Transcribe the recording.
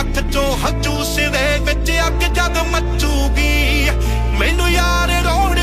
ਅੱਖ ਚੋਂ ਹੱਥੂ ਸਿਵੇ ਵਿੱਚ ਅੱਗ ਜਗ ਮੱਚੂਗੀ। ਮੈਨੂੰ ਯਾਰ ਰੋਣ